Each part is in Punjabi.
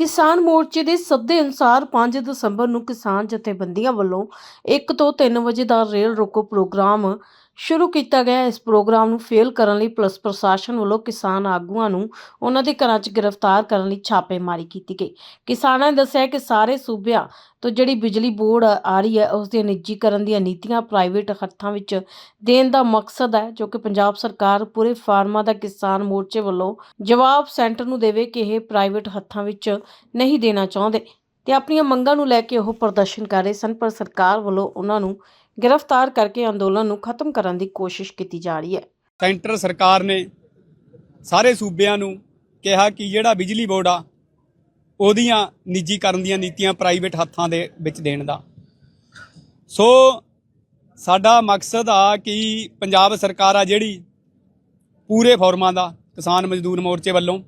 ਕਿਸਾਨ ਮੋਰਚੇ ਦੇ ਸੱਦੇ ਅਨੁਸਾਰ 5 ਦਸੰਬਰ ਨੂੰ ਕਿਸਾਨ ਜਥੇਬੰਦੀਆਂ ਵੱਲੋਂ 1 ਤੋਂ 3 ਵਜੇ ਦਾ ਰੇਲ ਰੋਕੋ ਪ੍ਰੋਗਰਾਮ ਸ਼ੁਰੂ ਕੀਤਾ ਗਿਆ ਇਸ ਪ੍ਰੋਗਰਾਮ ਨੂੰ ਫੇਲ ਕਰਨ ਲਈ ਪੁਲਿਸ ਪ੍ਰਸ਼ਾਸਨ ਵੱਲੋਂ ਕਿਸਾਨ ਆਗੂਆਂ ਨੂੰ ਉਹਨਾਂ ਦੇ ਘਰਾਂ 'ਚ ਗ੍ਰਿਫਤਾਰ ਕਰਨ ਲਈ ਛਾਪੇਮਾਰੀ ਕੀਤੀ ਗਈ। ਕਿਸਾਨਾਂ ਨੇ ਦੱਸਿਆ ਕਿ ਸਾਰੇ ਸੂਬਿਆਂ ਤੋਂ ਜਿਹੜੀ ਬਿਜਲੀ ਬੋਰਡ ਆ ਰਹੀ ਹੈ, ਉਸ ਦੇ ਨਿੱਜੀਕਰਨ ਦੀਆਂ ਨੀਤੀਆਂ ਪ੍ਰਾਈਵੇਟ ਹੱਥਾਂ ਵਿੱਚ ਦੇਣ ਦਾ ਮਕਸਦ ਹੈ, ਜੋ ਕਿ ਪੰਜਾਬ ਸਰਕਾਰ ਪੂਰੇ ਫਾਰਮਾਂ ਦਾ ਕਿਸਾਨ ਮੋਰਚੇ ਵੱਲੋਂ ਜਵਾਬ ਸੈਂਟਰ ਨੂੰ ਦੇਵੇ ਕਿ ਇਹ ਪ੍ਰਾਈਵੇਟ ਹੱਥਾਂ ਵਿੱਚ ਨਹੀਂ ਦੇਣਾ ਚਾਹੁੰਦੇ। ਤੇ ਆਪਣੀਆਂ ਮੰਗਾਂ ਨੂੰ ਲੈ ਕੇ ਉਹ ਪ੍ਰਦਰਸ਼ਨ ਕਰ ਰਹੇ ਸਨ, ਪਰ ਸਰਕਾਰ ਵੱਲੋਂ ਉਹਨਾਂ ਨੂੰ ਗ੍ਰਿਫਤਾਰ ਕਰਕੇ ਅੰਦੋਲਨ ਨੂੰ ਖਤਮ ਕਰਨ ਦੀ ਕੋਸ਼ਿਸ਼ ਕੀਤੀ ਜਾ ਰਹੀ ਹੈ। ਸੈਂਟਰ ਸਰਕਾਰ ਨੇ ਸਾਰੇ ਸੂਬਿਆਂ ਨੂੰ ਕਿਹਾ ਕਿ ਜਿਹੜਾ ਬਿਜਲੀ ਬੋਰਡ ਆ, ਉਹਦੀਆਂ ਨਿੱਜੀਕਰਨ ਦੀਆਂ ਨੀਤੀਆਂ ਪ੍ਰਾਈਵੇਟ ਹੱਥਾਂ ਦੇ ਵਿੱਚ ਦੇਣ ਦਾ। ਸੋ ਸਾਡਾ ਮਕਸਦ ਆ ਕਿ ਪੰਜਾਬ ਸਰਕਾਰ ਆ ਜਿਹੜੀ ਪੂਰੇ ਫੋਰਮਾਂ ਦਾ ਕਿਸਾਨ ਮਜ਼ਦੂਰ ਮੋਰਚੇ ਵੱਲੋਂ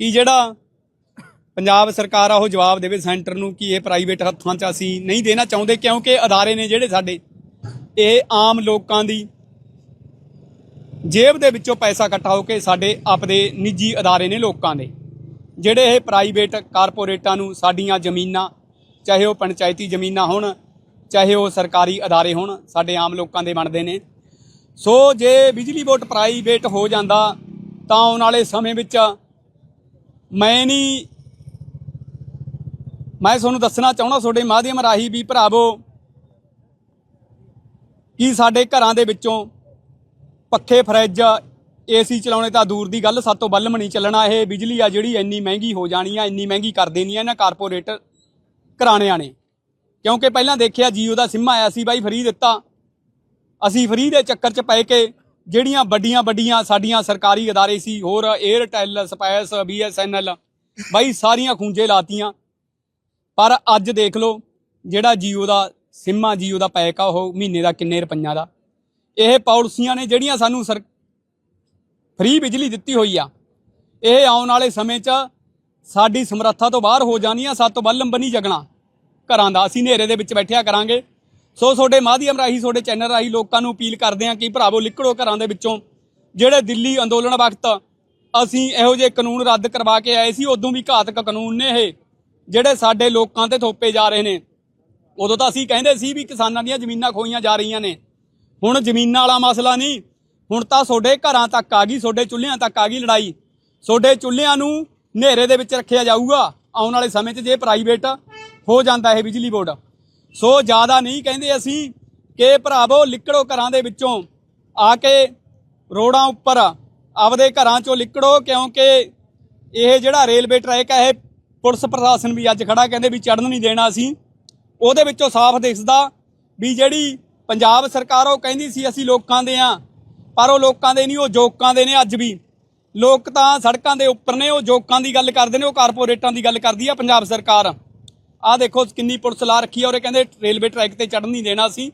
ਕਿ ਜਿਹੜਾ ਪੰਜਾਬ ਸਰਕਾਰ ਆ, ਉਹ ਜਵਾਬ ਦੇਵੇ ਸੈਂਟਰ ਨੂੰ ਕਿ ਇਹ ਪ੍ਰਾਈਵੇਟ ਹੱਥਾਂ 'ਚ ਅਸੀਂ ਨਹੀਂ ਦੇਣਾ ਚਾਹੁੰਦੇ ਕਿਉਂਕਿ ਅਦਾਰੇ ਨੇ ਜਿਹੜੇ ਸਾਡੇ ਇਹ ਆਮ ਲੋਕਾਂ ਦੀ ਜੇਬ ਦੇ ਵਿੱਚੋਂ ਪੈਸਾ ਇਕੱਠਾ ਹੋ ਕੇ ਸਾਡੇ ਆਪਦੇ ਨਿੱਜੀ ਅਦਾਰੇ ਨੇ ਲੋਕਾਂ ਦੇ। ਜਿਹੜੇ ਇਹ ਪ੍ਰਾਈਵੇਟ ਕਾਰਪੋਰੇਟਾਂ ਨੂੰ ਸਾਡੀਆਂ ਜ਼ਮੀਨਾਂ, ਚਾਹੇ ਉਹ ਪੰਚਾਇਤੀ ਜ਼ਮੀਨਾਂ ਹੋਣ, ਚਾਹੇ ਉਹ ਸਰਕਾਰੀ ਅਦਾਰੇ ਹੋਣ, ਸਾਡੇ ਆਮ ਲੋਕਾਂ ਦੇ ਬਣਦੇ ਨੇ। ਸੋ ਜੇ ਬਿਜਲੀ ਬੋਰਡ ਪ੍ਰਾਈਵੇਟ ਹੋ ਜਾਂਦਾ, ਤਾਂ ਆਉਣ ਵਾਲੇ ਸਮੇਂ ਵਿੱਚ ਮੈਂ ਨਹੀਂ ਮੈਂ ਤੁਹਾਨੂੰ ਦੱਸਣਾ ਚਾਹੁੰਦਾ, ਤੁਹਾਡੇ ਮਾਧਿਅਮ ਰਾਹੀਂ ਵੀ ਭਰਾਵੋ ਕਿ ਸਾਡੇ ਘਰਾਂ ਦੇ ਵਿੱਚੋਂ ਪੱਖੇ, ਫਰਿੱਜ, ਏਸੀ ਚਲਾਉਣੇ ਤਾਂ ਦੂਰ ਦੀ ਗੱਲ ਸਾਤੋਂ ਬੱਲਮ ਨਹੀਂ ਚੱਲਣਾ, ਇਹ ਬਿਜਲੀ ਆ ਜਿਹੜੀ ਇੰਨੀ ਮਹਿੰਗੀ ਹੋ ਜਾਣੀ ਆ, ਇੰਨੀ ਮਹਿੰਗੀ ਕਰ ਦੇਣੀ ਆ ਇਹਨਾਂ ਕਾਰਪੋਰੇਟ ਘਰਾਣਿਆਂ ਨੇ। ਕਿਉਂਕਿ ਪਹਿਲਾਂ ਦੇਖਿਆ ਜੀਓ ਦਾ ਸਿਮ ਆਇਆ ਸੀ ਬਾਈ, ਫਰੀ ਦਿੱਤਾ। ਅਸੀਂ ਫਰੀ ਦੇ ਚੱਕਰ 'ਚ ਪੈ ਕੇ ਜਿਹੜੀਆਂ ਵੱਡੀਆਂ ਵੱਡੀਆਂ ਸਾਡੀਆਂ ਸਰਕਾਰੀ ਅਦਾਰੇ ਸੀ, ਹੋਰ 에ਅਰਟੈਲ ਸਪੈਸ ਬੀਐਸਐਨਐਲ ਬਾਈ ਸਾਰੀਆਂ ਖੂੰਜੇ ਲਾਤੀਆਂ। ਪਰ ਅੱਜ ਦੇਖ ਲਓ ਜਿਹੜਾ ਜੀਓ ਦਾ ਸਿਮ ਜੀ, ਉਹਦਾ ਪੈਕ ਆ, ਉਹ ਮਹੀਨੇ ਦਾ ਕਿੰਨੇ ਰੁਪਈਆਂ ਦਾ। ਇਹ ਪਾਲਿਸੀਆਂ ਨੇ ਜਿਹੜੀਆਂ ਸਾਨੂੰ ਸਰ, ਫ੍ਰੀ ਬਿਜਲੀ ਦਿੱਤੀ ਹੋਈ ਆ। ਇਹ ਆਉਣ ਵਾਲੇ ਸਮੇਂ 'ਚ ਸਾਡੀ ਸਮਰੱਥਾ ਤੋਂ ਬਾਹਰ ਹੋ ਜਾਣੀਆਂ ਸਾਤੋਂ ਬੱਲਮ ਬਣੀ ਜਗਣਾ। ਘਰਾਂ ਦਾ ਅਸੀਂ ਹਨੇਰੇ ਦੇ ਵਿੱਚ ਬੈਠਿਆ ਕਰਾਂਗੇ। ਸੋ ਤੁਹਾਡੇ ਮਾਧਿਅਮ ਰਾਹੀਂ, ਤੁਹਾਡੇ ਚੈਨਲ ਰਾਹੀਂ ਲੋਕਾਂ ਨੂੰ ਅਪੀਲ ਕਰਦੇ ਹਾਂ ਕਿ ਭਰਾਵੋ ਲਿਕੜੋ ਘਰਾਂ ਦੇ ਵਿੱਚੋਂ। ਜਿਹੜੇ ਦਿੱਲੀ ਅੰਦੋਲਨ ਵਕਤ ਅਸੀਂ ਇਹੋ ਜਿਹੇ ਕਾਨੂੰਨ ਰੱਦ ਕਰਵਾ ਕੇ ਆਏ ਸੀ, ਉਦੋਂ ਵੀ ਘਾਤਕ ਕਾਨੂੰਨ ਨੇ ਇਹ। ਜਿਹੜੇ ਸਾਡੇ ਲੋਕਾਂ ਤੇ ਥੋਪੇ ਜਾ ਰਹੇ ਨੇ। ਉਦੋਂ ਤਾਂ ਅਸੀਂ ਕਹਿੰਦੇ ਸੀ ਵੀ ਕਿਸਾਨਾਂ ਦੀਆਂ ਜ਼ਮੀਨਾਂ ਖੋਈਆਂ ਜਾ ਰਹੀਆਂ ਨੇ। ਹੁਣ ਜ਼ਮੀਨਾਂ ਵਾਲਾ ਮਸਲਾ ਨਹੀਂ। ਹੁਣ ਤਾਂ ਤੁਹਾਡੇ ਘਰਾਂ ਤੱਕ ਆ ਗਈ, ਤੁਹਾਡੇ ਚੁੱਲ੍ਹਿਆਂ ਤੱਕ ਆ ਗਈ ਲੜਾਈ। ਤੁਹਾਡੇ ਚੁੱਲ੍ਹਿਆਂ ਨੂੰ ਹਨੇਰੇ ਦੇ ਵਿੱਚ ਰੱਖਿਆ ਜਾਊਗਾ, ਆਉਣ ਵਾਲੇ ਸਮੇਂ 'ਚ ਜੇ ਪ੍ਰਾਈਵੇਟ ਹੋ ਜਾਂਦਾ ਇਹ ਬਿਜਲੀ ਬੋਰਡ। ਸੋ ਜ਼ਿਆਦਾ ਨਹੀਂ ਕਹਿੰਦੇ ਅਸੀਂ ਕਿ ਭਰਾਵੋ ਲਿਕੜੋ ਘਰਾਂ ਦੇ ਵਿੱਚੋਂ ਆ ਕੇ ਰੋਡਾਂ ਉੱਪਰ ਆਪਦੇ ਘਰਾਂ 'ਚੋਂ ਲਿਕੜੋ, ਕਿਉਂਕਿ ਇਹ ਜਿਹੜਾ ਰੇਲਵੇ ਟਰੈਕ ਹੈ, ਇਹ ਪੁਲਿਸ ਪ੍ਰਸ਼ਾਸਨ ਵੀ ਅੱਜ ਖੜਾ ਕਹਿੰਦੇ ਵੀ ਚੜਨ ਨਹੀਂ ਦੇਣਾ ਅਸੀਂ। ਉਹਦੇ ਵਿੱਚੋਂ ਸਾਫ਼ ਦਿਖਦਾ ਵੀ ਜਿਹੜੀ ਪੰਜਾਬ ਸਰਕਾਰ ਉਹ ਕਹਿੰਦੀ ਸੀ ਅਸੀਂ ਲੋਕਾਂ ਦੇ ਆ, ਪਰ ਉਹ ਲੋਕਾਂ ਦੇ ਨਹੀਂ, ਉਹ ਜੋਕਾਂ ਦੇ ਨੇ ਅੱਜ ਵੀ। ਲੋਕ ਤਾਂ ਸੜਕਾਂ ਦੇ ਉੱਪਰ ਨੇ, ਉਹ ਜੋਕਾਂ ਦੀ ਗੱਲ ਕਰਦੇ ਨੇ, ਉਹ ਕਾਰਪੋਰੇਟਾਂ ਦੀ ਗੱਲ ਕਰਦੀ ਆ ਪੰਜਾਬ ਸਰਕਾਰ। ਆਹ ਦੇਖੋ ਕਿੰਨੀ ਪੁਲਿਸ ਲਾ ਰੱਖੀ ਆ ਔਰ ਇਹ ਕਹਿੰਦੇ ਰੇਲਵੇ ਟਰੈਕ ਤੇ ਚੜਨ ਨਹੀਂ ਦੇਣਾ ਸੀ।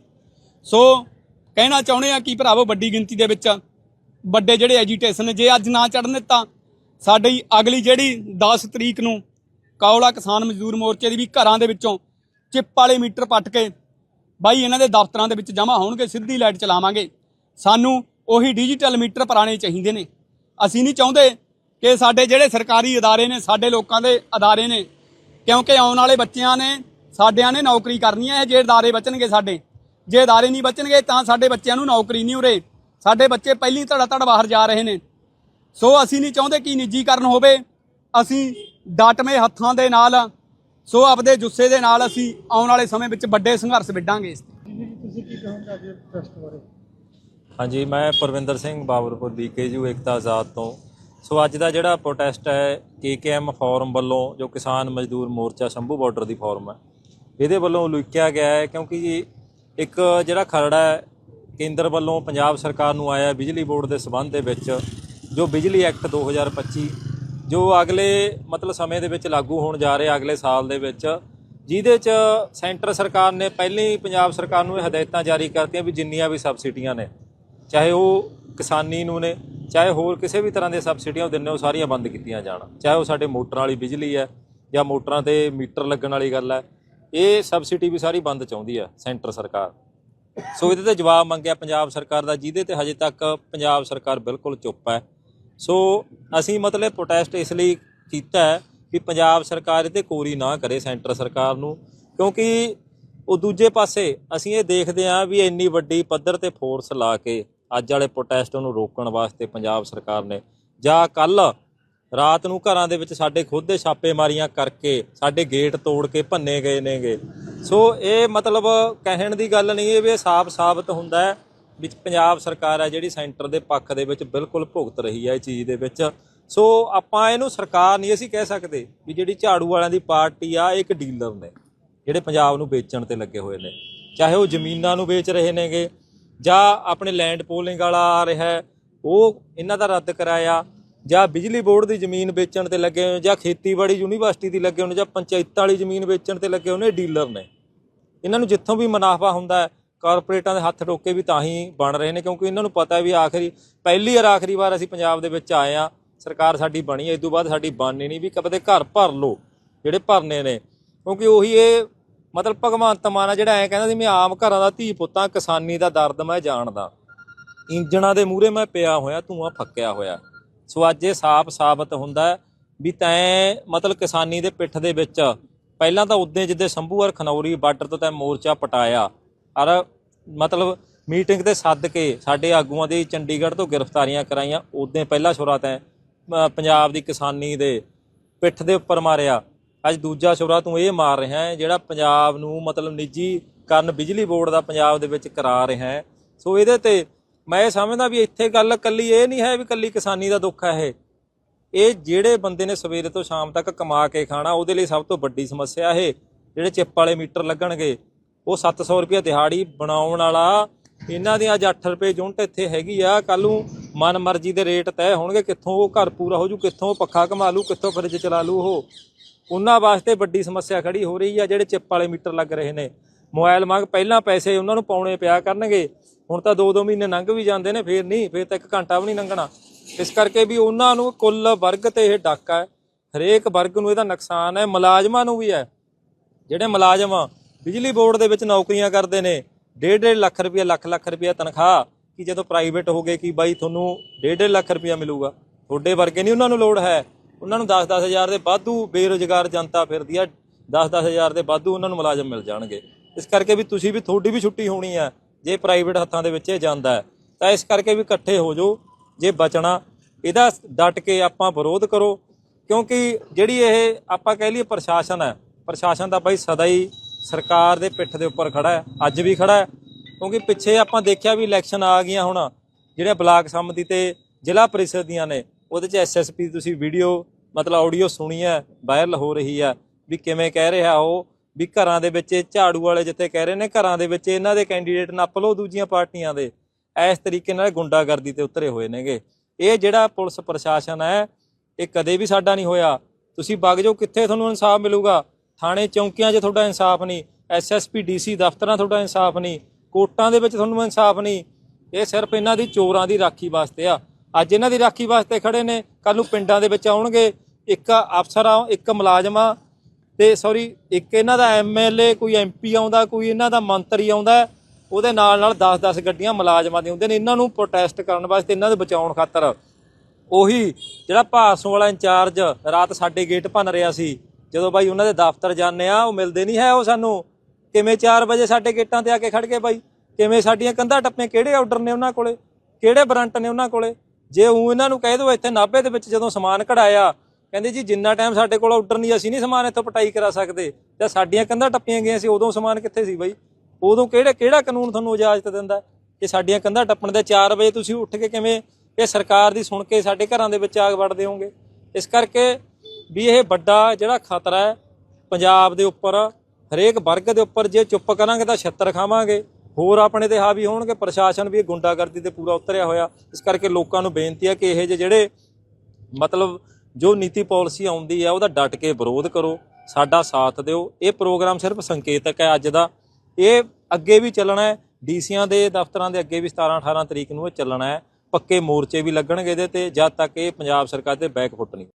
ਸੋ ਕਹਿਣਾ ਚਾਹੁੰਦੇ ਆ ਕਿ ਭਰਾਵੋ ਵੱਡੀ ਗਿਣਤੀ ਦੇ ਵਿੱਚ ਵੱਡੇ ਜਿਹੜੇ ਐਜੀਟੇਸ਼ਨ ਜੇ ਅੱਜ ਨਾ ਚੜਨ ਦਿੱਤਾ, ਸਾਡੀ ਅਗਲੀ ਜਿਹੜੀ 10 ਤਰੀਕ ਨੂੰ ਕੌਲਾ ਕਿਸਾਨ ਮਜ਼ਦੂਰ ਮੋਰਚੇ ਦੀ ਵੀ ਘਰਾਂ ਦੇ ਵਿੱਚੋਂ ਚਿੱਪ ਵਾਲੇ ਮੀਟਰ ਪੱਟ ਕੇ ਬਾਈ, ਇਹਨਾਂ ਦੇ ਦਫ਼ਤਰਾਂ ਦੇ ਵਿੱਚ ਜਮ੍ਹਾਂ ਹੋਣਗੇ, ਸਿੱਧੀ ਲਾਈਟ ਚਲਾਵਾਂਗੇ। ਸਾਨੂੰ ਉਹੀ ਡਿਜੀਟਲ ਮੀਟਰ ਪੁਰਾਣੇ ਚਾਹੀਦੇ ਨੇ। ਅਸੀਂ ਨਹੀਂ ਚਾਹੁੰਦੇ ਕਿ ਸਾਡੇ ਜਿਹੜੇ ਸਰਕਾਰੀ ਅਦਾਰੇ ਨੇ, ਸਾਡੇ ਲੋਕਾਂ ਦੇ ਅਦਾਰੇ ਨੇ, ਕਿਉਂਕਿ ਆਉਣ ਵਾਲੇ ਬੱਚਿਆਂ ਨੇ, ਸਾਡਿਆਂ ਨੇ ਨੌਕਰੀ ਕਰਨੀ ਹੈ, ਜੇ ਅਦਾਰੇ ਬਚਣਗੇ ਸਾਡੇ। ਜੇ ਅਦਾਰੇ ਨਹੀਂ ਬਚਣਗੇ ਤਾਂ ਸਾਡੇ ਬੱਚਿਆਂ ਨੂੰ ਨੌਕਰੀ ਨਹੀਂ ਉਰੇ। ਸਾਡੇ ਬੱਚੇ ਪਹਿਲੀ ਧੜਾ ਧੜ ਬਾਹਰ ਜਾ ਰਹੇ ਨੇ। ਸੋ ਅਸੀਂ ਨਹੀਂ ਚਾਹੁੰਦੇ ਕਿ ਨਿੱਜੀਕਰਨ ਹੋਵੇ। ਅਸੀਂ ਡਟਵੇਂ ਹੱਥਾਂ ਦੇ ਨਾਲ ਸੋ ਆਪਦੇ ਜੁੱਸੇ ਦੇ ਨਾਲ ਅਸੀਂ ਆਉਣ ਵਾਲੇ ਸਮੇਂ ਵਿੱਚ ਵੱਡੇ ਸੰਘਰਸ਼ ਵਿੱਢਾਂਗੇ ਇਸ ਤੇ। ਹਾਂਜੀ ਮੈਂ ਪਰਵਿੰਦਰ ਸਿੰਘ ਬਾਬਰਪੁਰ ਬੀਕੇਯੂ ਏਕਤਾ ਆਜ਼ਾਦ ਤੋਂ। ਸੋ ਅੱਜ ਦਾ ਜਿਹੜਾ ਪ੍ਰੋਟੈਸਟ ਹੈ ਕੇਕੇਐਮ ਫੋਰਮ ਵੱਲੋਂ ਜੋ ਕਿਸਾਨ ਮਜ਼ਦੂਰ ਮੋਰਚਾ ਸ਼ੰਭੂ ਬਾਰਡਰ ਦੀ ਫੋਰਮ ਹੈ ਇਹਦੇ ਵੱਲੋਂ ਉਲੀਕਿਆ ਗਿਆ ਹੈ ਕਿਉਂਕਿ ਜੀ ਇੱਕ ਜਿਹੜਾ ਖਰੜਾ ਹੈ ਕੇਂਦਰ ਵੱਲੋਂ ਪੰਜਾਬ ਸਰਕਾਰ ਨੂੰ ਆਇਆ ਬਿਜਲੀ ਬੋਰਡ ਦੇ ਸਬੰਧ ਦੇ ਵਿੱਚ ਜੋ ਬਿਜਲੀ ਐਕਟ 2025 ਜੋ ਅਗਲੇ, ਮਤਲਬ ਸਮੇਂ ਦੇ ਵਿੱਚ ਲਾਗੂ ਹੋਣ ਜਾ ਰਿਹਾ ਅਗਲੇ ਸਾਲ ਦੇ ਵਿੱਚ, ਜਿਹਦੇ 'ਚ ਸੈਂਟਰ ਸਰਕਾਰ ਨੇ ਪਹਿਲਾਂ ਹੀ ਪੰਜਾਬ ਸਰਕਾਰ ਨੂੰ ਇਹ ਹਦਾਇਤਾਂ ਜਾਰੀ ਕਰਤੀਆਂ ਵੀ ਜਿੰਨੀਆਂ ਵੀ ਸਬਸਿਡੀਆਂ ਨੇ, ਚਾਹੇ ਉਹ ਕਿਸਾਨੀ ਨੂੰ ਨੇ, ਚਾਹੇ ਹੋਰ ਕਿਸੇ ਵੀ ਤਰ੍ਹਾਂ ਦੇ ਸਬਸਿਡੀਆਂ ਉਹ ਦਿੰਦੇ ਉਹ ਸਾਰੀਆਂ ਬੰਦ ਕੀਤੀਆਂ ਜਾਣ, ਚਾਹੇ ਉਹ ਸਾਡੇ ਮੋਟਰਾਂ ਵਾਲੀ ਬਿਜਲੀ ਹੈ ਜਾਂ ਮੋਟਰਾਂ ਤੇ ਮੀਟਰ ਲੱਗਣ ਵਾਲੀ ਗੱਲ ਹੈ, ਇਹ ਸਬਸਿਡੀ ਵੀ ਸਾਰੀ ਬੰਦ ਚਾਹੁੰਦੀ ਹੈ ਸੈਂਟਰ ਸਰਕਾਰ। ਸੋ ਇਹਦੇ ਤੇ ਜਵਾਬ ਮੰਗਿਆ ਪੰਜਾਬ ਸਰਕਾਰ ਦਾ, ਜਿਹਦੇ ਤੇ ਹਜੇ ਤੱਕ ਪੰਜਾਬ ਸਰਕਾਰ ਬਿਲਕੁਲ ਚੁੱਪ ਹੈ। ਸੋ ਅਸੀਂ ਮਤਲਬ ਪ੍ਰੋਟੈਸਟ ਇਸ ਲਈ ਕੀਤਾ ਹੈ ਕਿ ਪੰਜਾਬ ਸਰਕਾਰ ਇਹਦੇ ਕੋਰੀ ਨਾ ਕਰੇ ਸੈਂਟਰ ਸਰਕਾਰ ਨੂੰ, ਕਿਉਂਕਿ ਉਹ ਦੂਜੇ ਪਾਸੇ ਅਸੀਂ ਇਹ ਦੇਖਦੇ ਹਾਂ ਵੀ ਇੰਨੀ ਵੱਡੀ ਪੱਧਰ ਤੇ ਫੋਰਸ ਲਾ ਕੇ ਅੱਜ ਵਾਲੇ ਪ੍ਰੋਟੈਸਟ ਨੂੰ ਰੋਕਣ ਵਾਸਤੇ ਪੰਜਾਬ ਸਰਕਾਰ ਨੇ ਜਾਂ ਕੱਲ ਰਾਤ ਨੂੰ ਘਰਾਂ ਦੇ ਵਿੱਚ ਸਾਡੇ ਖੁਦ ਦੇ ਛਾਪੇਮਾਰੀਆਂ ਕਰਕੇ ਸਾਡੇ ਗੇਟ ਤੋੜ ਕੇ ਭੰਨੇ ਗਏ ਨੇਗੇ। ਸੋ ਇਹ ਮਤਲਬ ਕਹਿਣ ਦੀ ਗੱਲ ਨਹੀਂ, ਇਹ ਵੀ ਇਹ ਸਾਫ਼ ਸਾਬਤ ਹੁੰਦਾ ਹੈ ਵਿੱਚ ਪੰਜਾਬ ਸਰਕਾਰ ਹੈ ਜਿਹੜੀ ਸੈਂਟਰ ਦੇ ਪੱਖ ਦੇ ਵਿੱਚ ਬਿਲਕੁਲ ਭੁਗਤ ਰਹੀ ਹੈ ਇਹ ਚੀਜ਼ ਦੇ ਵਿੱਚ। ਸੋ ਆਪਾਂ ਇਹਨੂੰ ਸਰਕਾਰ ਨਹੀਂ ਅਸੀਂ ਕਹਿ ਸਕਦੇ ਵੀ ਜਿਹੜੀ ਝਾੜੂ ਵਾਲਿਆਂ ਦੀ ਪਾਰਟੀ ਆ, ਇਹ ਇੱਕ ਡੀਲਰ ਨੇ, ਜਿਹੜੇ ਪੰਜਾਬ ਨੂੰ ਵੇਚਣ ਤੇ ਲੱਗੇ ਹੋਏ ਨੇ। ਚਾਹੇ ਉਹ ਜ਼ਮੀਨਾਂ ਨੂੰ ਵੇਚ ਰਹੇ ਨੇਗੇ ਜਾਂ ਆਪਣੇ ਲੈਂਡ ਪੋਲਿੰਗ ਵਾਲਾ ਆ ਰਿਹਾ ਉਹ ਇਹਨਾਂ ਦਾ ਰੱਦ ਕਰਾਇਆ। ਜਾਂ ਬਿਜਲੀ ਬੋਰਡ ਦੀ ਜ਼ਮੀਨ ਵੇਚਣ ਤੇ ਲੱਗੇ ਹੋਏ ਜਾਂ ਖੇਤੀਬਾੜੀ ਯੂਨੀਵਰਸਿਟੀ ਦੀ ਲੱਗੇ ਹੋਏ ਜਾਂ ਪੰਚਾਇਤਾਂ ਵਾਲੀ ਜ਼ਮੀਨ ਵੇਚਣ ਤੇ ਲੱਗੇ ਹੋਏ ਨੇ ਡੀਲਰ ਨੇ। ਇਹਨਾਂ ਨੂੰ ਜਿੱਥੋਂ ਵੀ ਮੁਨਾਫਾ ਹੁੰਦਾ ਹੈ ਕਾਰਪੋਰੇਟਾਂ ਦੇ ਹੱਥ ਟੋਕੇ ਵੀ ਤਾਂ ਹੀ ਬਣ ਰਹੇ ਨੇ, ਕਿਉਂਕਿ ਇਹਨਾਂ ਨੂੰ ਪਤਾ ਹੈ ਵੀ ਆਖਰੀ, ਪਹਿਲੀ ਵਾਰ ਆਖਰੀ ਵਾਰ ਅਸੀਂ ਪੰਜਾਬ ਦੇ ਵਿੱਚ ਆਏ ਆ ਸਰਕਾਰ ਸਾਡੀ ਬਣੀ ਹੈ, ਇਸ ਤੋਂ ਬਾਅਦ ਸਾਡੀ ਬਣਨੀ ਨਹੀਂ, ਵੀ ਕਦੇ ਘਰ ਭਰ ਲੋ ਜਿਹੜੇ ਭਰਨੇ ਨੇ। ਕਿਉਂਕਿ ਉਹੀ ਇਹ, ਮਤਲਬ ਭਗਵੰਤ ਮਾਨ ਆ ਜਿਹੜਾ ਐ ਕਹਿੰਦਾ ਸੀ, ਮੈਂ ਆਮ ਘਰਾਂ ਦਾ ਧੀ ਪੁੱਤਾਂ, ਕਿਸਾਨੀ ਦਾ ਦਰਦ ਮੈਂ ਜਾਣਦਾ। ਇੰਜਣਾਂ ਦੇ ਮੂਹਰੇ ਮੈਂ ਪਿਆ ਹੋਇਆ, ਧੂਆਂ ਫੱਕਿਆ ਹੋਇਆ। ਸੋ ਅੱਜ ਇਹ ਸਾਫ਼ ਸਾਬਤ ਹੁੰਦਾ ਵੀ ਤੈਂ ਮਤਲਬ ਕਿਸਾਨੀ ਦੇ ਪਿੱਠ ਦੇ ਵਿੱਚ, ਪਹਿਲਾਂ ਤਾਂ ਉਦੋਂ ਜਿੱਦੇ ਸੰਭੂ ਖਨੌਰੀ ਬਾਰਡਰ ਤੋਂ ਤੈਂ ਮੋਰਚਾ ਪਟਾਇਆ ਔਰ ਮਤਲਬ ਮੀਟਿੰਗ ਤੇ ਸੱਦ ਕੇ ਸਾਡੇ ਆਗੂਆਂ ਦੀ ਚੰਡੀਗੜ੍ਹ ਤੋਂ ਗ੍ਰਿਫਤਾਰੀਆਂ ਕਰਾਈਆਂ ਉਦੋਂ ਪਹਿਲਾ ਸ਼ੁਰਾ ਤੈਂ ਪੰਜਾਬ ਦੀ ਕਿਸਾਨੀ ਦੇ ਪਿੱਠ ਦੇ ਉੱਪਰ ਮਾਰਿਆ। ਅੱਜ ਦੂਜਾ ਛੁਰਾ ਤੂੰ ਇਹ ਮਾਰ ਰਿਹਾ ਹੈ, ਜਿਹੜਾ ਪੰਜਾਬ ਨੂੰ ਮਤਲਬ ਨਿੱਜੀ ਕਰਨ ਬਿਜਲੀ ਬੋਰਡ ਦਾ ਪੰਜਾਬ ਦੇ ਵਿੱਚ ਕਰਾ ਰਿਹਾ ਹੈ। ਸੋ ਇਹਦੇ ਤੇ ਮੈਂ ਇਹ ਸਮਝਦਾ ਵੀ ਇੱਥੇ ਗੱਲ ਕੱਲੀ ਇਹ ਨਹੀਂ ਹੈ ਵੀ ਕੱਲੀ ਕਿਸਾਨੀ ਦਾ ਦੁੱਖ ਹੈ ਇਹ। ਇਹ ਜਿਹੜੇ ਬੰਦੇ ਨੇ ਸਵੇਰੇ ਤੋਂ ਸ਼ਾਮ ਤੱਕ ਕਮਾ ਕੇ ਖਾਣਾ, ਉਹਦੇ ਲਈ ਸਭ ਤੋਂ ਵੱਡੀ ਸਮੱਸਿਆ ਇਹ, ਜਿਹੜੇ ਚਿੱਪ ਵਾਲੇ ਮੀਟਰ ਲੱਗਣਗੇ। ਉਹ 700 ਰੁਪਏ ਦਿਹਾੜੀ ਬਣਾਉਣ ਵਾਲਾ। ਇਹਨਾਂ ਦੀ ਅੱਜ 8 ਰੁਪਏ ਯੂਨਿਟ ਇੱਥੇ ਹੈਗੀ ਆ। ਕੱਲ ਨੂੰ ਮਨ ਮਰਜ਼ੀ ਦੇ ਰੇਟ ਤੈਅ ਹੋਣਗੇ। ਕਿੱਥੋਂ ਉਹ ਘਰ ਪੂਰਾ ਹੋ ਜੂ ਕਿੱਥੋਂ ਪੱਖਾ ਕਮਾ ਲੂ ਕਿੱਥੋਂ ਫਰਿੱਜ ਚਲਾ ਲੂ ਉਹ। ਉਹਨਾਂ ਵਾਸਤੇ ਵੱਡੀ ਸਮੱਸਿਆ ਖੜੀ ਹੋ ਰਹੀ ਆ ਜਿਹੜੇ ਚਿੱਪ ਵਾਲੇ ਮੀਟਰ ਲੱਗ ਰਹੇ ਨੇ। ਮੋਬਾਈਲ ਮੰਗ ਪਹਿਲਾਂ ਪੈਸੇ ਉਹਨਾਂ ਨੂੰ ਪਾਉਣੇ ਪਿਆ ਕਰਨਗੇ। ਹੁਣ ਤਾਂ 2-2 ਮਹੀਨੇ ਲੰਘ ਵੀ ਜਾਂਦੇ ਨੇ ਫੇਰ ਨਹੀਂ ਫੇਰ ਤਾਂ ਇੱਕ ਘੰਟਾ ਵੀ ਨਹੀਂ ਲੰਘਣਾ ਇਸ ਕਰਕੇ ਵੀ ਉਹਨਾਂ ਨੂੰ ਕੁੱਲ ਵਰਗ ਤੇ ਇਹ ਡਾਕਾ ਹੈ ਹਰੇਕ ਵਰਗ ਨੂੰ ਇਹਦਾ ਨੁਕਸਾਨ ਹੈ ਮੁਲਾਜ਼ਮਾਂ ਨੂੰ ਵੀ ਹੈ। ਜਿਹੜੇ ਮੁਲਾਜ਼ਮ ਆ, ਬਿਜਲੀ ਬੋਰਡ ਦੇ ਵਿੱਚ ਨੌਕਰੀਆਂ ਕਰਦੇ ਨੇ। 1.5 ਲੱਖ ਰੁਪਏ ਲੱਖ ਲੱਖ ਰੁਪਏ ਤਨਖਾਹ ਕਿ ਜਦੋਂ ਪ੍ਰਾਈਵੇਟ ਹੋ ਗਏ ਕਿ ਬਾਈ ਤੁਹਾਨੂੰ 1.5 ਲੱਖ ਰੁਪਏ ਮਿਲੂਗਾ। ਤੁਹਾਡੇ ਵਰਗੇ ਨਹੀਂ ਉਹਨਾਂ ਨੂੰ ਲੋੜ ਹੈ। ਉਹਨਾਂ ਨੂੰ 10-10 ਹਜ਼ਾਰ ਦੇ ਵਾਧੂ ਬੇਰੁਜ਼ਗਾਰ ਜਨਤਾ ਫਿਰਦੀ ਆ। 10-10 ਹਜ਼ਾਰ ਦੇ ਵਾਧੂ ਉਹਨਾਂ ਨੂੰ ਮੁਲਾਜ਼ਮ ਮਿਲ ਜਾਣਗੇ। ਇਸ ਕਰਕੇ ਵੀ ਤੁਸੀਂ ਵੀ ਤੁਹਾਡੀ ਵੀ ਛੁੱਟੀ ਹੋਣੀ ਆ ਜੇ ਪ੍ਰਾਈਵੇਟ ਹੱਥਾਂ ਦੇ ਵਿੱਚ ਇਹ ਜਾਂਦਾ ਹੈ। ਤਾਂ ਇਸ ਕਰਕੇ ਵੀ ਇਕੱਠੇ ਹੋ ਜਾਓ, ਜੇ ਬਚਣਾ। ਇਹਦਾ ਡਟ ਕੇ ਆਪਾਂ ਵਿਰੋਧ ਕਰੋ। ਕਿਉਂਕਿ ਜਿਹੜੀ ਇਹ ਆਪਾਂ ਕਹਿ ਲਈਏ ਪ੍ਰਸ਼ਾਸਨ ਹੈ, ਪ੍ਰਸ਼ਾਸਨ ਦਾ ਬਾਈ ਸਦਾ ਹੀ ਸਰਕਾਰ ਦੇ ਪਿੱਠ ਦੇ ਉੱਪਰ ਖੜਾ ਹੈ, ਅੱਜ ਵੀ ਖੜਾ ਹੈ, ਕਿਉਂਕਿ ਪਿੱਛੇ ਆਪਾਂ ਦੇਖਿਆ ਵੀ ਇਲੈਕਸ਼ਨ ਆ ਗਈਆਂ ਹੁਣ, ਜਿਹੜੇ ਬਲਾਕ ਸੰਮਤੀ ਤੇ ਜ਼ਿਲ੍ਹਾ ਪਰਿਸ਼ਦ ਦੀਆਂ ਨੇ, ਉਹਦੇ ਚ ਐਸਐਸਪੀ ਤੁਸੀਂ ਵੀਡੀਓ ਮਤਲਬ ਆਡੀਓ ਸੁਣੀ ਹੈ ਵਾਇਰਲ ਹੋ ਰਹੀ ਹੈ, ਵੀ ਕਿਵੇਂ ਕਹਿ ਰਿਹਾ ਉਹ, ਵੀ ਘਰਾਂ ਦੇ ਵਿੱਚ ਝਾੜੂ ਵਾਲੇ ਜਿੱਥੇ ਕਹਿ ਰਹੇ ਨੇ, ਘਰਾਂ ਦੇ ਵਿੱਚ ਇਹਨਾਂ ਦੇ ਕੈਂਡੀਡੇਟ ਨੱਪ ਲਓ ਦੂਜੀਆਂ ਪਾਰਟੀਆਂ ਦੇ, ਇਸ ਤਰੀਕੇ ਨਾਲ ਗੁੰਡਾਗਰਦੀ ਤੇ ਉਤਰੇ ਹੋਏ ਨੇਗੇ। ਇਹ ਜਿਹੜਾ ਪੁਲਿਸ ਪ੍ਰਸ਼ਾਸਨ ਹੈ, ਇਹ ਕਦੇ ਵੀ ਸਾਡਾ ਨਹੀਂ ਹੋਇਆ। ਤੁਸੀਂ ਵਗ ਜਾਓ, ਕਿੱਥੇ ਤੁਹਾਨੂੰ ਇਨਸਾਫ ਮਿਲੂਗਾ? ਥਾਣੇ ਚੌਂਕੀਆਂ 'ਚ ਤੁਹਾਡਾ ਇਨਸਾਫ ਨਹੀਂ ਐਸਐਸਪੀ ਡੀਸੀ ਦਫ਼ਤਰਾਂ ਤੁਹਾਡਾ ਇਨਸਾਫ ਨਹੀਂ, ਕੋਰਟਾਂ ਦੇ ਵਿੱਚ ਤੁਹਾਨੂੰ ਇਨਸਾਫ ਨਹੀਂ, ਇਹ ਸਿਰਫ ਇਹਨਾਂ ਦੀ ਚੋਰਾਂ ਦੀ ਰਾਖੀ ਵਾਸਤੇ ਆ। ਅੱਜ ਇਹਨਾਂ ਦੀ ਰਾਖੀ ਵਾਸਤੇ ਖੜੇ ਨੇ ਕੱਲ ਨੂੰ ਪਿੰਡਾਂ ਦੇ ਵਿੱਚ ਆਉਣਗੇ, ਇੱਕ ਅਫਸਰ ਆ, ਇੱਕ ਮੁਲਾਜ਼ਮ ਆ, ਤੇ ਸੌਰੀ ਇੱਕ ਇਹਨਾਂ ਦਾ ਐਮਐਲਏ ਕੋਈ ਐਮਪੀ ਆਉਂਦਾ, ਕੋਈ ਇਹਨਾਂ ਦਾ ਮੰਤਰੀ ਆਉਂਦਾ, ਉਹਦੇ ਨਾਲ ਨਾਲ 10-10 ਗੱਡੀਆਂ ਮੁਲਾਜ਼ਮਾਂ ਦੀਆਂ ਹੁੰਦੀਆਂ ਨੇ, ਇਹਨਾਂ ਨੂੰ ਪ੍ਰੋਟੈਸਟ ਕਰਨ ਵਾਸਤੇ ਇਹਨਾਂ ਦੇ ਬਚਾਉਣ ਖਾਤਰ। ਉਹੀ ਜਿਹੜਾ ਭਾਸੋਂ ਵਾਲਾ ਇੰਚਾਰਜ ਰਾਤ ਸਾਡੇ ਗੇਟ ਭੰਨ ਰਿਹਾ ਸੀ ਜਦੋਂ ਬਾਈ ਉਹਨਾਂ ਦੇ ਦਫ਼ਤਰ ਜਾਂਦੇ ਆ, ਉਹ ਮਿਲਦੇ ਨਹੀਂ ਹੈ ਉਹ ਸਾਨੂੰ। ਕਿਵੇਂ 4 ਵਜੇ ਸਾਡੇ ਗੇਟਾਂ ਤੇ ਆ ਕੇ ਖੜ ਗਏ ਬਾਈ? ਕਿਵੇਂ ਸਾਡੀਆਂ ਕੰਧਾਂ ਟੱਪੀਆਂ? ਕਿਹੜੇ ਆਰਡਰ ਨੇ ਉਹਨਾਂ ਕੋਲੇ? ਕਿਹੜੇ ਬਰੰਟ ਨੇ ਉਹਨਾਂ ਕੋਲੇ? ਜੇ ਉਹ ਇਹਨਾਂ ਨੂੰ ਕਹਿ ਦੋ ਇੱਥੇ ਨਾਭੇ ਦੇ ਵਿੱਚ ਜਦੋਂ ਸਮਾਨ ਕਢਾਇਆ, ਕਹਿੰਦੇ ਜੀ ਜਿੰਨਾ ਟਾਈਮ ਸਾਡੇ ਕੋਲ ਆਰਡਰ ਨਹੀਂ, ਅਸੀਂ ਨਹੀਂ ਸਮਾਨ ਇੱਥੋਂ ਪਟਾਈ ਕਰਾ ਸਕਦੇ। ਤੇ ਸਾਡੀਆਂ ਕੰਧਾਂ ਟੱਪੀਆਂ ਗਈਆਂ ਸੀ, ਉਦੋਂ ਸਮਾਨ ਕਿੱਥੇ ਸੀ ਬਾਈ? ਉਦੋਂ ਕਿਹੜੇ ਕਿਹੜਾ ਕਾਨੂੰਨ ਤੁਹਾਨੂੰ ਇਜਾਜ਼ਤ ਦਿੰਦਾ ਕਿ ਸਾਡੀਆਂ ਕੰਧਾਂ ਟੱਪਣ ਦੇ 4 ਵਜੇ ਤੁਸੀਂ ਉੱਠ ਕੇ ਕਿਵੇਂ ਇਹ ਸਰਕਾਰ ਦੀ ਸੁਣ ਕੇ ਸਾਡੇ ਘਰਾਂ ਦੇ ਵਿੱਚ ਆਗ ਵੜਦੇ ਹੋਗੇ ਇਸ ਕਰਕੇ ਵੀ ਇਹ ਵੱਡਾ ਜਿਹੜਾ ਖਤਰਾ ਹੈ, ਪੰਜਾਬ ਦੇ ਉੱਪਰ, ਹਰੇਕ ਵਰਗ ਦੇ ਉੱਪਰ ਜੇ ਚੁੱਪ ਕਰਾਂਗੇ ਤਾਂ ਛੱਤਰ ਖਾਵਾਂਗੇ। ਹੋਰ ਆਪਣੇ ਤੇ ਹਾਵੀ ਹੋਣਗੇ, ਪ੍ਰਸ਼ਾਸਨ ਵੀ ਗੁੰਡਾਗਰਦੀ ਤੇ ਪੂਰਾ ਉਤਰਿਆ ਹੋਇਆ। ਇਸ ਕਰਕੇ ਲੋਕਾਂ ਨੂੰ ਬੇਨਤੀ ਹੈ ਕਿ ਇਹ ਜਿਹੇ ਜਿਹੜੇ ਮਤਲਬ ਜੋ ਨੀਤੀ ਪਾਲਿਸੀ ਆਉਂਦੀ ਹੈ ਉਹਦਾ ਡਟ ਕੇ ਵਿਰੋਧ ਕਰੋ। ਸਾਡਾ ਸਾਥ ਦਿਓ। ਇਹ ਪ੍ਰੋਗਰਾਮ ਸਿਰਫ ਸੰਕੇਤਕ ਹੈ ਅੱਜ ਦਾ। ਇਹ ਅੱਗੇ ਵੀ ਚੱਲਣਾ ਹੈ। ਡੀਸੀਆਂ ਦੇ ਦਫ਼ਤਰਾਂ ਦੇ ਅੱਗੇ ਵੀ 17 18 ਤਰੀਕ ਨੂੰ ਇਹ ਚੱਲਣਾ ਹੈ। ਪੱਕੇ ਮੋਰਚੇ ਵੀ ਲੱਗਣਗੇ ਇਹਦੇ ਤੇ, ਜਦ ਤੱਕ ਇਹ ਪੰਜਾਬ ਸਰਕਾਰ ਦੇ ਬੈਕ ਫੁੱਟ ਨਹੀਂ।